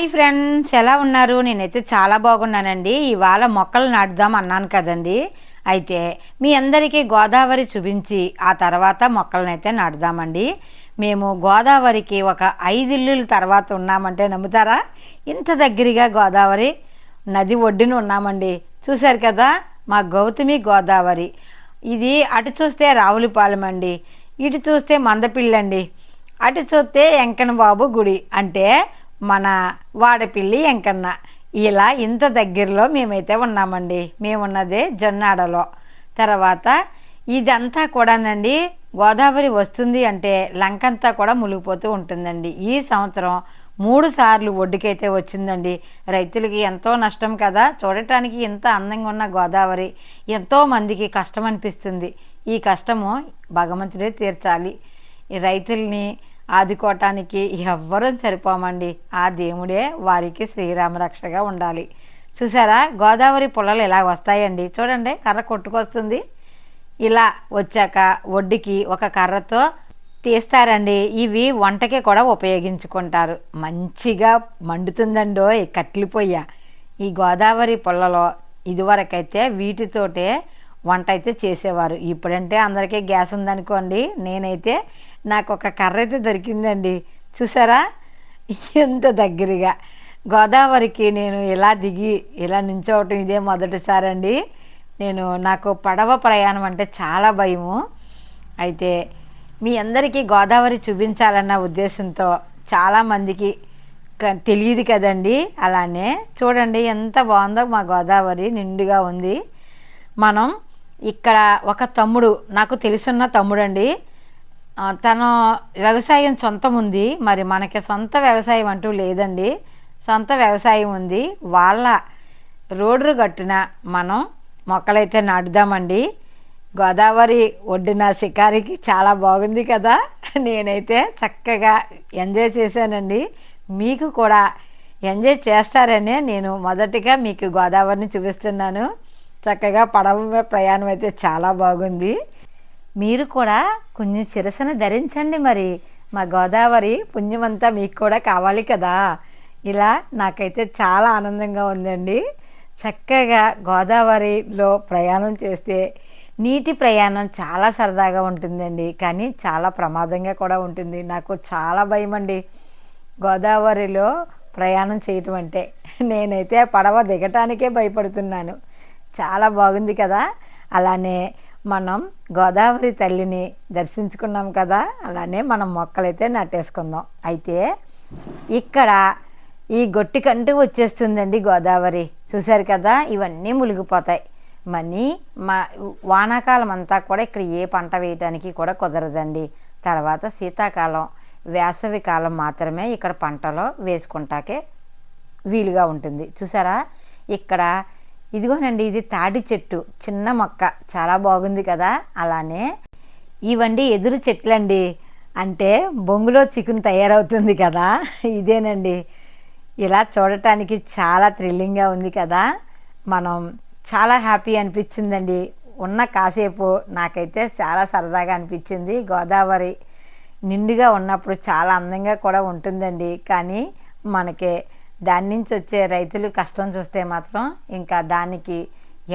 Hi friends ఎలా ఉన్నారు? నేనైతే చాలా బాగున్నానండి. ఇవాళ మొక్కలు నాటుదాం అన్నాను కదండి. అయితే మీ అందరికీ గోదావరి చూపించి ఆ తర్వాత మొక్కలనైతే నాటుదామండి. మేము గోదావరికి ఒక ఐదు ఇల్లుల తర్వాత ఉన్నామంటే నమ్ముతారా? ఇంత దగ్గరగా గోదావరి నది ఒడ్డున ఉన్నామండి. చూశారు కదా మా గౌతమి గోదావరి. ఇది అటు చూస్తే రావులపాలెం అండి. ఇటు చూస్తే మందపిల్లండి. అటు చూస్తే వెంకన్న బాబు గుడి. అంటే మన వాడపిల్లి వెంకన్న ఇలా ఇంత దగ్గరలో మేమైతే ఉన్నామండి. మేమున్నదే జొన్నాడలో. తర్వాత ఇదంతా కూడానండి గోదావరి వస్తుంది అంటే లంకంతా కూడా మునిగిపోతూ ఉంటుందండి. ఈ సంవత్సరం మూడు సార్లు ఒడ్డుకైతే వచ్చిందండి. రైతులకి ఎంతో నష్టం కదా. చూడటానికి ఇంత అందంగా ఉన్న గోదావరి ఎంతో మందికి కష్టం అనిపిస్తుంది ఈ కష్టము భగవంతుడే తీర్చాలి. రైతుల్ని ఆదుకోవటానికి ఎవ్వరూ సరిపోమండి. ఆ దేవుడే వారికి శ్రీరామ రక్షగా ఉండాలి. చూసారా? గోదావరి పొలాలు ఇలా వస్తాయండి. చూడండి కర్ర కొట్టుకొస్తుంది. ఇలా వచ్చాక ఒడ్డుకి ఒక కర్రతో తీస్తారండి. ఇవి వంటకి కూడా ఉపయోగించుకుంటారు. మంచిగా మండుతుందండో ఈ కట్టెల పొయ్య. ఈ గోదావరి పొలలో ఇదివరకైతే వీటితోటే వంట అయితే చేసేవారు. ఇప్పుడంటే అందరికీ గ్యాస్ ఉందనుకోండి నేనైతే నాకు ఒక కర్ర అయితే దొరికిందండి. చూసారా? ఎంత దగ్గరగా. గోదావరికి నేను ఇలా దిగి ఇలా నించోవటం ఇదే మొదటిసారి అండి నేను నాకు పడవ ప్రయాణం అంటే చాలా భయము. అయితే మీ అందరికీ గోదావరి చూపించాలన్న ఉద్దేశంతో చాలామందికి తెలియదు కదండి. అలానే చూడండి ఎంత బాగుందో మా గోదావరి నిండుగా ఉంది. మనం ఇక్కడ ఒక తమ్ముడు నాకు తెలుసున్న తమ్ముడు అండి తను వ్యవసాయం సొంతం ఉంది మరి మనకి సొంత వ్యవసాయం అంటూ లేదండి. సొంత వ్యవసాయం ఉంది. వాళ్ళ రోడ్డు కట్టిన మనం మొక్కలైతే నాటుదామండి. గోదావరి ఒడ్డున షికారికి చాలా బాగుంది కదా. నేనైతే చక్కగా ఎంజాయ్ చేశానండి. మీకు కూడా ఎంజాయ్ చేస్తారనే నేను మొదటిగా మీకు గోదావరిని చూపిస్తున్నాను. చక్కగా పడవ ప్రయాణం అయితే చాలా బాగుంది. మీరు కూడా కొంచెం శిరసన ధరించండి మరి. మా గోదావరి పుణ్యమంతా మీకు కూడా కావాలి కదా. ఇలా నాకైతే చాలా ఆనందంగా ఉందండి. చక్కగా గోదావరిలో ప్రయాణం చేస్తే నీటి ప్రయాణం చాలా సరదాగా ఉంటుందండి. కానీ చాలా ప్రమాదంగా కూడా ఉంటుంది. నాకు చాలా భయం అండి. గోదావరిలో ప్రయాణం చేయటం అంటే నేనైతే పడవ దిగటానికే భయపడుతున్నాను. చాలా బాగుంది కదా. అలానే మనం గోదావరి తల్లిని దర్శించుకున్నాం కదా అలానే మనం మొక్కలైతే నాటేసుకుందాం. అయితే ఇక్కడ ఈ గొట్టి కంటూ వచ్చేస్తుందండి గోదావరి. చూశారు కదా ఇవన్నీ మునిగిపోతాయి. మనీ మా వానాకాలం అంతా కూడా ఇక్కడ ఏ పంట వేయడానికి కూడా కుదరదండి. తర్వాత శీతాకాలం వేసవి కాలం మాత్రమే ఇక్కడ పంటలో వేసుకుంటాకే వీలుగా ఉంటుంది. చూసారా ఇక్కడ ఇదిగోనండి ఇది తాడి చెట్టు. చిన్న మొక్క. చాలా బాగుంది కదా? అలానే ఇవండి ఎదురు చెట్లండి. అంటే బొంగులో చికెన్ తయారవుతుంది కదా? ఇదేనండి. ఇలా చూడటానికి చాలా థ్రిల్లింగ్గా ఉంది కదా? మనం చాలా హ్యాపీ అనిపించిందండి. ఉన్న కాసేపు నాకైతే చాలా సరదాగా అనిపించింది. గోదావరి నిండుగా ఉన్నప్పుడు చాలా అందంగా కూడా ఉంటుందండి. కానీ మనకి దాని నుంచి వచ్చే రైతులు కష్టం చూస్తే మాత్రం ఇంకా దానికి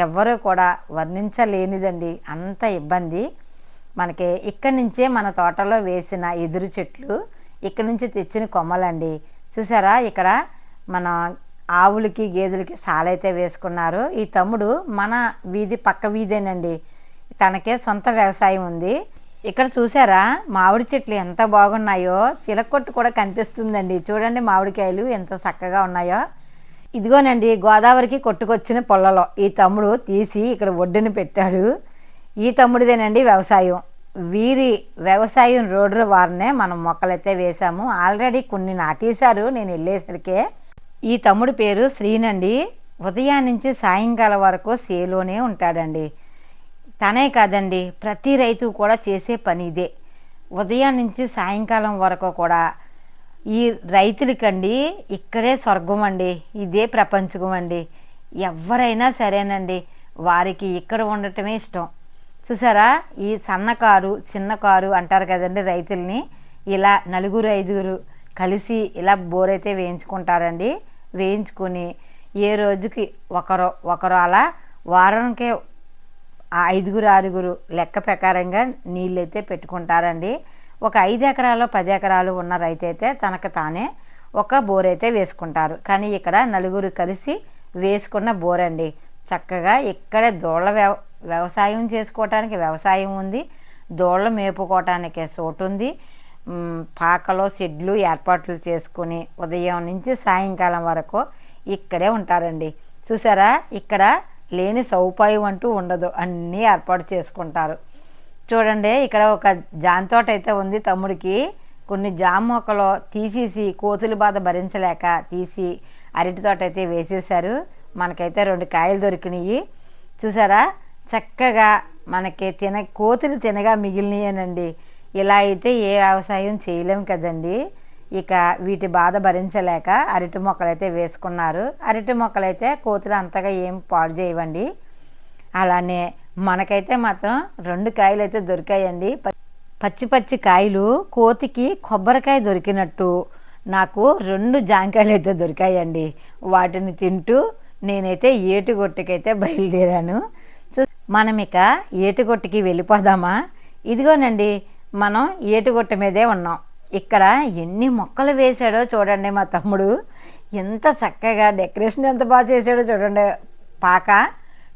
ఎవ్వరూ కూడా వర్ణించలేనిదండి. అంత ఇబ్బంది. మనకి ఇక్కడి నుంచే మన తోటలో వేసిన ఎదురు చెట్లు ఇక్కడి నుంచి తెచ్చిన కొమ్మలండి. చూసారా ఇక్కడ మన ఆవులకి గేదెలకి సాలైతే వేసుకున్నారు. ఈ తమ్ముడు మన వీధి పక్క వీధేనండి. తనకే సొంత వ్యవసాయం ఉంది. ఇక్కడ చూసారా? మామిడి చెట్లు ఎంత బాగున్నాయో? చిలకొట్టు కూడా కనిపిస్తుందండి. చూడండి మామిడికాయలు ఎంత చక్కగా ఉన్నాయో. ఇదిగోనండి గోదావరికి కొట్టుకొచ్చిన పొలలో ఈ తమ్ముడు తీసి ఇక్కడ ఒడ్డున పెట్టాడు. ఈ తమ్ముడిదేనండి వ్యవసాయం. వీరి వ్యవసాయం రోడ్డు వారినే మనం మొక్కలైతే వేసాము ఆల్రెడీ కొన్ని నాటేశారు నేను వెళ్ళేసరికే. ఈ తమ్ముడి పేరు శ్రీనండి. ఉదయం నుంచి సాయంకాలం వరకు సేలోనే ఉంటాడండి. తనే కాదండి ప్రతి రైతు కూడా చేసే పని ఇదే. ఉదయం నుంచి సాయంకాలం వరకు కూడా ఈ రైతులకండి ఇక్కడే స్వర్గం అండి ఇదే ప్రపంచకం అండి ఎవరైనా సరేనండి వారికి ఇక్కడ ఉండటమే ఇష్టం. చూసారా? ఈ సన్నకారు చిన్న కారు అంటారు కదండి రైతుల్ని. ఇలా నలుగురు ఐదుగురు కలిసి ఇలా బోర్ అయితే వేయించుకుంటారండి. వేయించుకొని ఏ రోజుకి ఒకరు ఒకరు అలా వారానికి ఆ ఐదుగురు ఆరుగురు లెక్క ప్రకారంగా నీళ్ళైతే పెట్టుకుంటారండి. ఒక ఐదు ఎకరాలు పది ఎకరాలు ఉన్న రైతు అయితే తనకు తానే ఒక బోర్ అయితే వేసుకుంటారు. కానీ ఇక్కడ నలుగురు కలిసి వేసుకున్న బోర్ అండి చక్కగా ఇక్కడే దోళ్ళ వ్యవ వ్యవసాయం చేసుకోవటానికి వ్యవసాయం ఉంది. దోళ్ళ మేపుకోవటానికి చోటు ఉంది. పాకలో షెడ్లు ఏర్పాట్లు చేసుకుని ఉదయం నుంచి సాయంకాలం వరకు ఇక్కడే ఉంటారండి. చూసారా? ఇక్కడ లేని సౌపాయం అంటూ ఉండదు. అన్నీ ఏర్పాటు చేసుకుంటారు. చూడండి ఇక్కడ ఒక జాంతోట అయితే ఉంది. తమ్ముడికి కొన్ని జామ మొక్కలు తీసేసి కోతుల బాధ భరించలేక తీసి అరటి తోట అయితే వేసేశారు. మనకైతే రెండు కాయలు దొరికినాయి. చూసారా? చక్కగా మనకి తిన కోతులు తినగా మిగిలినాయనండి. ఇలా అయితే ఏ వ్యవసాయం చేయలేము కదండి. ఇక వీటి బాధ భరించలేక అరటి మొక్కలైతే వేసుకున్నారు. అరటి మొక్కలైతే కోతులు అంతగా ఏం పాడు చేయవండి. అలానే మనకైతే మాత్రం రెండు కాయలు అయితే దొరికాయండి పచ్చి పచ్చి కాయలు కోతికి కొబ్బరికాయ దొరికినట్టు నాకు రెండు జాంకాయలు అయితే దొరికాయండి. వాటిని తింటూ నేనైతే ఏటుగొట్టుకైతే బయలుదేరాను. చూ మనం ఇక ఏటుగొట్టుకి వెళ్ళిపోదామా? ఇదిగోనండి మనం ఏటుగొట్ట మీదే ఉన్నాం. ఇక్కడ ఎన్ని మొక్కలు వేశాడో చూడండి మా తమ్ముడు. ఎంత చక్కగా డెకరేషన్ ఎంత బాగా చేశాడో చూడండి. పాక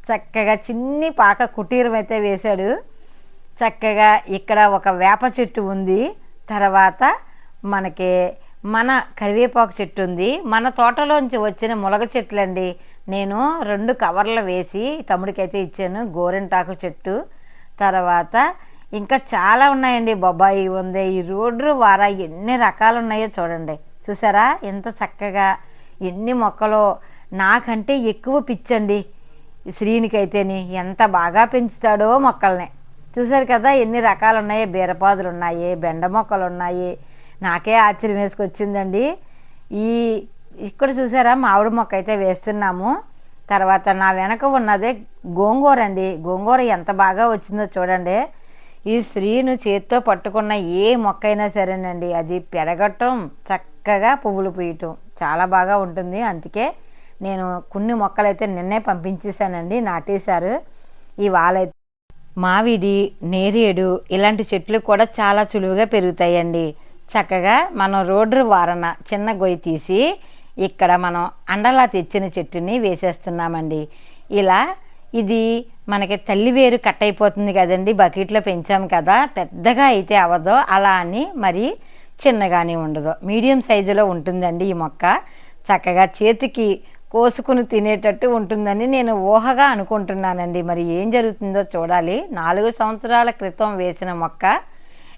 చక్కగా చిన్ని పాక కుటీరం అయితే వేశాడు. చక్కగా ఇక్కడ ఒక వేప చెట్టు ఉంది. తర్వాత మనకి మన కరివేపాకు చెట్టు ఉంది. మన తోటలోంచి వచ్చిన ములగ చెట్లండి. నేను రెండు కవర్లు వేసి తమ్ముడికైతే ఇచ్చాను. గోరింటాకు చెట్టు. తర్వాత ఇంకా చాలా ఉన్నాయండి బొబ్బాయి ఉంది. ఈ రోడ్డు వార ఎన్ని రకాలు ఉన్నాయో చూడండి. చూసారా? ఎంత చక్కగా ఎన్ని మొక్కలు. నాకంటే ఎక్కువ పిచ్చండి శ్రీనికైతేని. ఎంత బాగా పెంచుతాడో మొక్కల్ని. చూసారు కదా ఎన్ని రకాలు ఉన్నాయి బీరపాదులు ఉన్నాయి బెండ మొక్కలు ఉన్నాయి నాకే ఆశ్చర్యం వేసుకొచ్చిందండి. ఈ ఇక్కడ చూసారా మామిడి మొక్క అయితే వేస్తున్నాము. తర్వాత నా వెనక ఉన్నదే గోంగూర అండి గోంగూర ఎంత బాగా వచ్చిందో చూడండి. ఈ స్త్రీను చేత్తో పట్టుకున్న ఏ మొక్క అయినా సరేనండి. అది పెరగటం చక్కగా పువ్వులు పూయటం చాలా బాగా ఉంటుంది. అందుకే నేను కొన్ని మొక్కలైతే నిన్నే పంపించేశానండి నాటేశారు. ఈ వాళ్ళైతే మామిడి నేరేడు ఇలాంటి చెట్లు కూడా చాలా సులువుగా పెరుగుతాయండి. చక్కగా మనం రోడ్డు వారన చిన్న గొయ్యి తీసి ఇక్కడ మనం అండలా తెచ్చిన చెట్టుని వేసేస్తున్నామండి. ఇలా ఇది మనకి తల్లి వేరు కట్ అయిపోతుంది కదండి బకెట్లో పెంచాము కదా పెద్దగా అయితే అవ్వదో అలా అని మరి చిన్నగానే ఉండదు. మీడియం సైజులో ఉంటుందండి ఈ మొక్క. చక్కగా చేతికి కోసుకుని తినేటట్టు ఉంటుందని నేను ఊహగా అనుకుంటున్నానండి. మరి ఏం జరుగుతుందో చూడాలి. నాలుగు సంవత్సరాల క్రితం వేసిన మొక్క.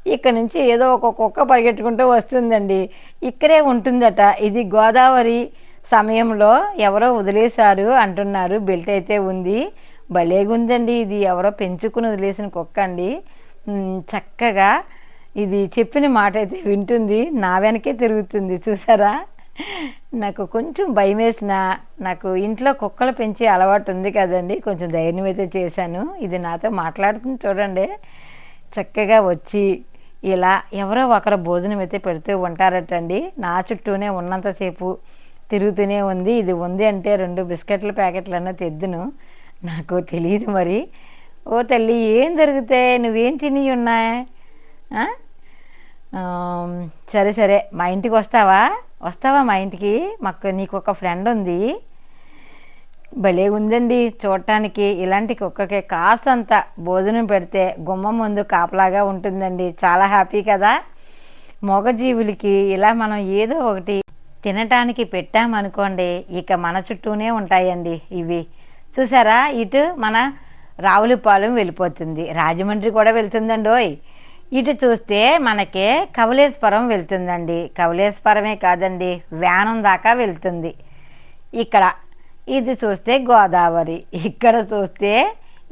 ఇక్కడ నుంచి ఏదో ఒక కుక్క పరిగెట్టుకుంటూ వస్తుందండి. ఇక్కడే ఉంటుందట. ఇది గోదావరి సమయంలో ఎవరో వదిలేశారు అంటున్నారు. బెల్ట్ అయితే ఉంది. భలేగుందండి ఇది. ఎవరో పెంచుకుని వదిలేసిన కుక్క అండి. చక్కగా ఇది చెప్పిన మాట అయితే వింటుంది. నా వెనకే తిరుగుతుంది. చూసారా? నాకు కొంచెం భయం వేసిన నాకు ఇంట్లో కుక్కలు పెంచే అలవాటు ఉంది కదండి. కొంచెం ధైర్యం అయితే చేశాను. ఇది నాతో మాట్లాడుతుంది చూడండి. చక్కగా వచ్చి ఇలా ఎవరో ఒకరు భోజనం అయితే పెడుతూ ఉంటారటండి. నా చుట్టూనే ఉన్నంతసేపు తిరుగుతూనే ఉంది. ఇది ఉంది అంటే రెండు బిస్కెట్ల ప్యాకెట్లన్నా తెద్దును. నాకు తెలియదు మరి. ఓ తల్లి ఏం దొరికితే నువ్వేం తిని ఉన్నాయి సరే సరే. మా ఇంటికి వస్తావా? వస్తావా మా ఇంటికి? మాకు నీకు ఒక ఫ్రెండ్ ఉంది. భలే ఉందండి చూడటానికి. ఇలాంటి కుక్కకి కాస్తంత భోజనం పెడితే గుమ్మం ముందు కాపలాగా ఉంటుందండి. చాలా హ్యాపీ కదా. మూగజీవులకి ఇలా మనం ఏదో ఒకటి తినటానికి పెట్టామనుకోండి ఇక మన చుట్టూనే ఉంటాయండి ఇవి. చూసారా? ఇటు మన రావులపాలెం వెళ్ళిపోతుంది. రాజమండ్రి కూడా వెళ్తుందండోయ్. ఇటు చూస్తే మనకి కవలేశ్వరం వెళ్తుందండి. కవలేశ్వరమే కాదండి వ్యానం దాకా వెళ్తుంది. ఇక్కడ ఇది చూస్తే గోదావరి ఇక్కడ చూస్తే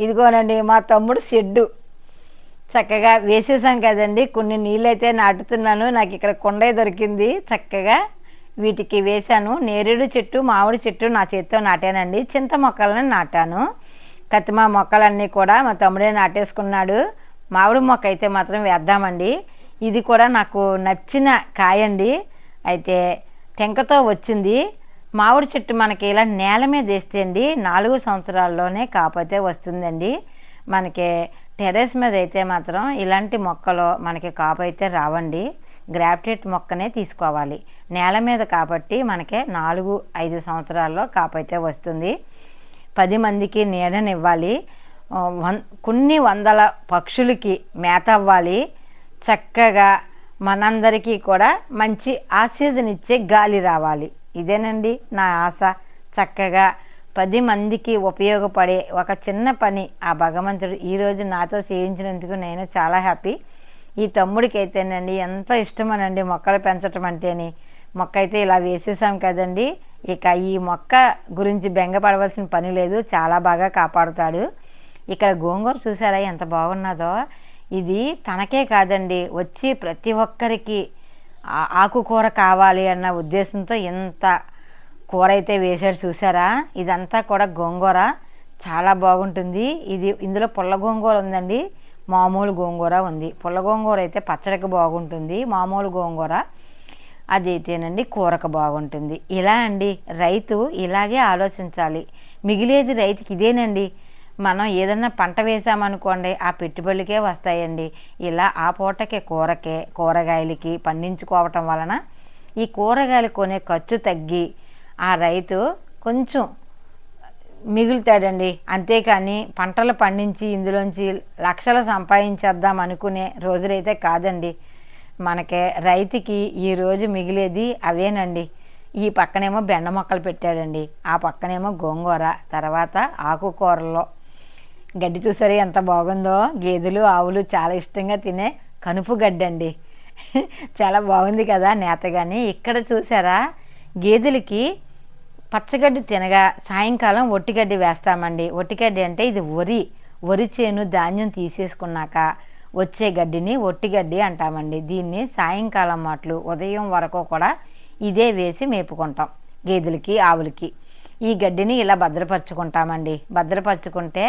ఇదిగోనండి మా తమ్ముడు షెడ్డు చక్కగా వేసేసాం కదండి కొన్ని నీళ్ళైతే నాటుతున్నాను నాకు ఇక్కడ కొండే దొరికింది చక్కగా వీటికి వేశాను. నేరేడు చెట్టు మామిడి చెట్టు నా చేతితో నాటానండి. చింత మొక్కలను నాటాను. కతిమా మొక్కలన్నీ కూడా మా తమ్ముడే నాటేసుకున్నాడు. మామిడి మొక్క అయితే మాత్రం వేద్దామండి. ఇది కూడా నాకు నచ్చిన కాయండి. అయితే టెంకతో వచ్చింది. మామిడి చెట్టు మనకి ఇలా నేల మీద వేస్తే అండి నాలుగు సంవత్సరాల్లోనే కాకపోతే వస్తుందండి. మనకి టెర్రస్ మీద అయితే మాత్రం ఇలాంటి మొక్కలు మనకి కాపు అయితే రావండి. గ్రాఫ్టెడ్ మొక్కనే తీసుకోవాలి. నేల మీద కాబట్టి మనకి నాలుగు ఐదు సంవత్సరాల్లో కాపైతే వస్తుంది. పది మందికి నీడనివ్వాలి. వన్ కొన్ని వందల పక్షులకి మేత అవ్వాలి. చక్కగా మనందరికీ కూడా మంచి ఆక్సిజన్ ఇచ్చే గాలి రావాలి. ఇదేనండి నా ఆశ. చక్కగా పది మందికి ఉపయోగపడే ఒక చిన్న పని ఆ భగవంతుడు ఈరోజు నాతో చేయించినందుకు నేను చాలా హ్యాపీ. ఈ తమ్ముడికి అయితేనండి ఎంత ఇష్టమనండి మొక్కలు పెంచటం అంటేని. మొక్క అయితే ఇలా వేసేసాం కదండి. ఇక ఈ మొక్క గురించి బెంగపడవలసిన పని లేదు చాలా బాగా కాపాడుతాడు. ఇక్కడ గోంగూర చూసారా ఎంత బాగున్నదో. ఇది తనకే కాదండి వచ్చి ప్రతి ఒక్కరికి ఆకుకూర కావాలి అన్న ఉద్దేశంతో ఎంత కూర అయితే వేసాడు చూసారా. ఇదంతా కూడా గోంగూర. చాలా బాగుంటుంది. ఇది ఇందులో పుల్ల గోంగూర ఉందండి. మామూలు గోంగూర ఉంది. పుల్ల గోంగూర అయితే పచ్చడికి బాగుంటుంది. మామూలు గోంగూర అదైతేనండి కూరకు బాగుంటుంది. ఇలా అండి? రైతు ఇలాగే ఆలోచించాలి. మిగిలేది రైతుకి ఇదేనండి. మనం ఏదన్నా పంట వేసామనుకోండి ఆ పెట్టుబడులకే వస్తాయండి. ఇలా ఆ పూటకే కూరకే కూరగాయలకి పండించుకోవటం వలన ఈ కూరగాయలు కొనే ఖర్చు తగ్గి ఆ రైతు కొంచెం మిగులుతాడండి. అంతేకాని పంటలు పండించి ఇందులోంచి లక్షలు సంపాదించేద్దాం అనుకునే రోజులైతే కాదండి. మనకి రైతుకి ఈరోజు మిగిలేది అవేనండి. ఈ పక్కనేమో బెండ మొక్కలు పెట్టాడండి. ఆ పక్కనేమో గోంగూర తర్వాత ఆకుకూరలో గడ్డి చూసారా ఎంత బాగుందో? గేదెలు ఆవులు చాలా ఇష్టంగా తినే కనుపు గడ్డి అండి చాలా బాగుంది కదా నేతగాని ఇక్కడ చూసారా? గేదెలకి పచ్చగడ్డి తినగా సాయంకాలం ఒట్టిగడ్డి వేస్తామండి. ఒట్టిగడ్డి అంటే ఇది వరి. వరి చేను ధాన్యం తీసేసుకున్నాక వచ్చే గడ్డిని ఒట్టిగడ్డి అంటామండి. దీన్ని సాయంకాలం మాటలు ఉదయం వరకు కూడా ఇదే వేసి మేపుకుంటాం గేదెలకి ఆవులకి. ఈ గడ్డిని ఇలా భద్రపరచుకుంటామండి. భద్రపరుచుకుంటే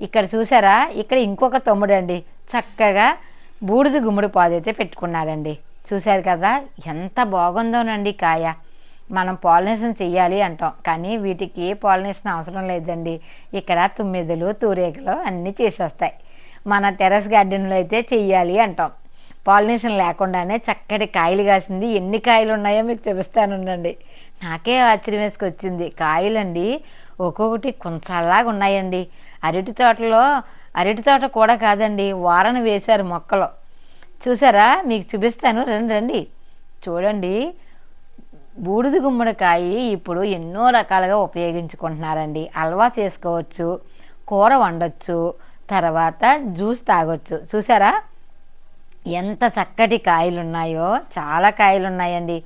ఇక్కడ చూసారా? ఇక్కడ ఇంకొక తమ్ముడండి. చక్కగా బూడిద గుమ్మడి పాదైతే పెట్టుకున్నాడండి. చూశారు కదా? ఎంత బాగుందోనండి కాయ. మనం పాలినేషన్ చెయ్యాలి అంటాం. కానీ వీటికి పాలినేషన్ అవసరం లేదండి. ఇక్కడ తుమ్మెదలు తూరేకలు అన్నీ చేసేస్తాయి. మన టెర్రస్ గార్డెన్లో అయితే చెయ్యాలి అంటాం. పాలినేషన్ లేకుండానే చక్కటి కాయలు కాసింది. ఎన్ని కాయలు ఉన్నాయో మీకు చూపిస్తానుండండి నాకే ఆశ్చర్యం వేసుకొచ్చింది. కాయలండి ఒక్కొక్కటి కొంచెంలాగా ఉన్నాయండి. అరటి తోటలో అరటి తోట కూడా కాదండి వారను వేశారు మొక్కలు. చూసారా? మీకు చూపిస్తాను. రండి రండి. చూడండి. బూడిద గుమ్మడికాయ ఇప్పుడు ఎన్నో రకాలుగా ఉపయోగించుకుంటున్నారండి. హల్వా చేసుకోవచ్చు కూర వండొచ్చు తర్వాత జ్యూస్ తాగొచ్చు. చూసారా? ఎంత చక్కటి కాయలు ఉన్నాయో చాలా కాయలు ఉన్నాయండి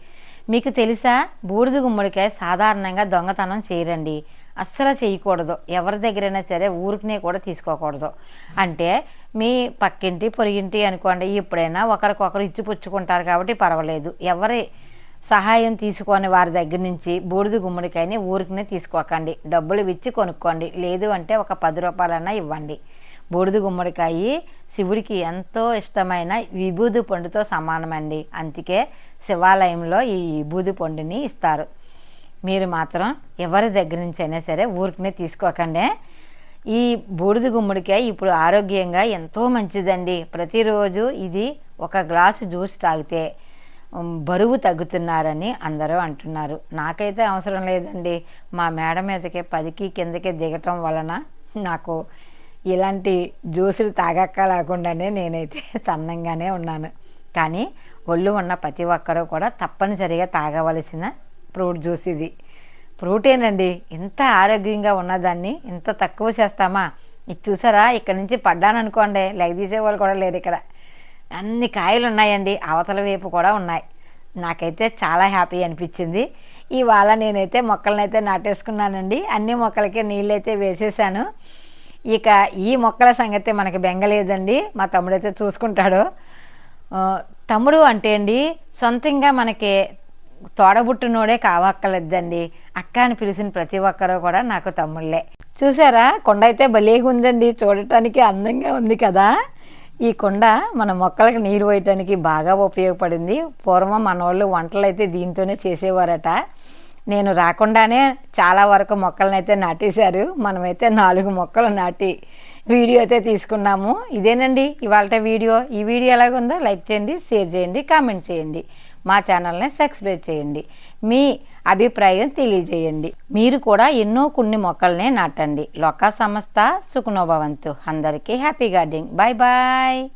మీకు తెలుసా? బూడిద గుమ్మడికాయ సాధారణంగా దొంగతనం చేయరండి. అస్సలు చేయకూడదు. ఎవరి దగ్గరైనా సరే ఊరికినే కూడా తీసుకోకూడదు. అంటే మీ పక్కింటి పొరిగింటి అనుకోండి ఎప్పుడైనా ఒకరికొకరు ఇచ్చి పుచ్చుకుంటారు కాబట్టి పర్వాలేదు. ఎవరి సహాయం తీసుకొని వారి దగ్గర నుంచి బూడిద గుమ్మడికాయని ఊరికినే తీసుకోకండి. డబ్బులు ఇచ్చి కొనుక్కోండి. లేదు అంటే ఒక పది రూపాయలన్నా ఇవ్వండి. బూడిద గుమ్మడికాయ శివుడికి ఎంతో ఇష్టమైన విభూది పండుతో సమానమండి. అందుకే శివాలయంలో ఈ విభూది పండుని ఇస్తారు. మీరు మాత్రం ఎవరి దగ్గర నుంచి అయినా సరే ఊరికినే తీసుకోకండి. ఈ బూడిద గుమ్మడికాయ ఇప్పుడు ఆరోగ్యంగా ఎంతో మంచిదండి. ప్రతిరోజు ఇది ఒక గ్లాసు జ్యూస్ తాగితే బరువు తగ్గుతున్నారని అందరూ అంటున్నారు. నాకైతే అవసరం లేదండి. మా మేడ మీదకే పదికి కిందకి దిగటం వలన నాకు ఇలాంటి జ్యూసులు తాగక్క లేకుండానే నేనైతే సన్నంగానే ఉన్నాను. కానీ ఒళ్ళు ఉన్న ప్రతి ఒక్కరూ కూడా తప్పనిసరిగా తాగవలసిన ఫ్రూట్ జ్యూస్ ఇది. ఫ్రూటేనండి. ఇంత ఆరోగ్యంగా ఉన్నదాన్ని ఇంత తక్కువ చేస్తామా? ఇది చూసారా? ఇక్కడ నుంచి పడ్డాననుకోండి. లెగ్ తీసేవాళ్ళు కూడా లేరు ఇక్కడ. అన్ని కాయలు ఉన్నాయండి అవతల వైపు కూడా ఉన్నాయి. నాకైతే చాలా హ్యాపీ అనిపించింది. ఇవాళ నేనైతే మొక్కలనైతే నాటేసుకున్నానండి. అన్ని మొక్కలకి నీళ్ళైతే వేసేసాను. ఇక ఈ మొక్కల సంగతి మనకి బెంగలేదండి. మా తమ్ముడైతే చూసుకుంటాడు. తమ్ముడు అంటే అండి సొంతంగా మనకి తోడబుట్టినోడే కావక్కర్లేదండి. అక్క అని పిలిచిన ప్రతి ఒక్కరూ కూడా నాకు తమ్ముళ్ళే. చూసారా? కొండ అయితే భలేగా ఉందండి చూడటానికి అందంగా ఉంది కదా. ఈ కుండ మన మొక్కలకు నీరు పోయటానికి బాగా ఉపయోగపడింది. పూర్వం మన వాళ్ళు వంటలు అయితే దీంతోనే చేసేవారట. నేను రాకుండానే చాలా వరకు మొక్కలను అయితే నాటేశారు. మనమైతే నాలుగు మొక్కలు నాటి వీడియో అయితే తీసుకున్నాము. ఇదేనండి ఇవాళ వీడియో. ఈ వీడియో ఎలాగుందో లైక్ చేయండి షేర్ చేయండి కామెంట్ చేయండి. మా ఛానల్ని సబ్స్క్రైబ్ చేయండి. మీ అభిప్రాయం తెలియజేయండి. మీరు కూడా ఎన్నో కొన్ని మొక్కల్ని నాటండి. లొక్క సంస్థ సుఖనోభవంతు అందరికీ హ్యాపీ గార్డెనింగ్. Bye bye.